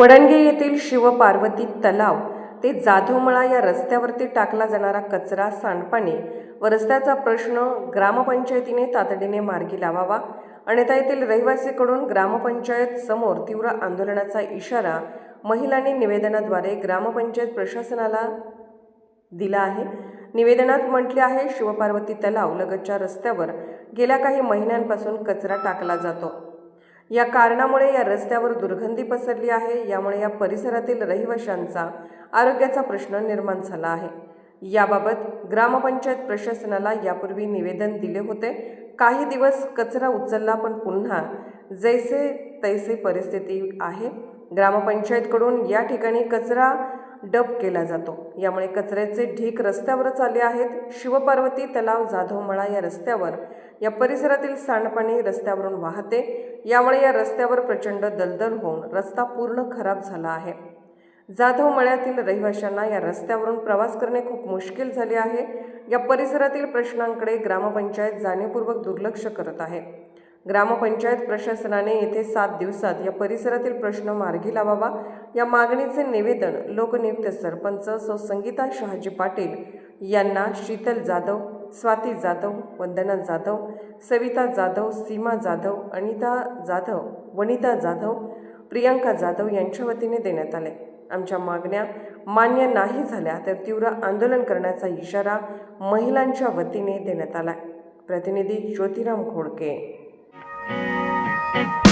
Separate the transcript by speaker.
Speaker 1: वडणगे येथील शिवपार्वती तलाव ते जाधवमळा या रस्त्यावरती टाकला जाणारा कचरा सांडपाणी व रस्त्याचा प्रश्न ग्रामपंचायतीने तातडीने मार्गी लावावा. अन्यथा येथील रहिवासीकडून ग्रामपंचायत समोर तीव्र आंदोलनाचा इशारा महिलांनी निवेदनाद्वारे ग्रामपंचायत प्रशासनाला दिला आहे. निवेदनात म्हटले आहे शिवपार्वती तलाव लगतच्या रस्त्यावर गेल्या काही महिन्यांपासून कचरा टाकला जातो. या कारणामुळे या रस्त्यावर दुर्गंधी पसरली आहे. यामुळे या परिसरातील रहिवाशांचा आरोग्याचा प्रश्न निर्माण झाला आहे. याबाबत ग्रामपंचायत प्रशासनाला यापूर्वी निवेदन दिले होते. काही दिवस कचरा उचलला पण पुन्हा जैसे तैसे परिस्थिती आहे. ग्रामपंचायतकडून या ठिकाणी कचरा डब केला जातो. यामुळे कचऱ्याचे ढीक रस्त्यावरच आले आहेत. शिवपार्वती तलाव जाधवमळा या रस्त्यावर. या परिसरातील सांडपाणी रस्त्यावरून वाहते. यामुळे या रस्त्यावर प्रचंड दलदल होऊन रस्ता पूर्ण खराब झाला आहे. जाधव मळ्यातील रहिवाशांना या रस्त्यावरून प्रवास करणे खूप मुश्किल झाले आहे. या परिसरातील प्रश्नांकडे ग्रामपंचायत जाणीवपूर्वक दुर्लक्ष करत आहे. ग्रामपंचायत प्रशासनाने येथे सात दिवसात या परिसरातील प्रश्न मार्गी लावावा. या मागणीचे निवेदन लोकनियुक्त सरपंच सौ संगीता शहाजी पाटील यांना शीतल जाधव स्वाती जाधव वंदना जाधव सविता जाधव सीमा जाधव अनिता जाधव वनिता जाधव प्रियंका जाधव यांच्या वतीने देण्यात आले. आमच्या मागण्या मान्य नाही झाल्या तर तीव्र आंदोलन करण्याचा इशारा महिलांच्या वतीने देण्यात आला प्रतिनिधी ज्योतिराम Thank you.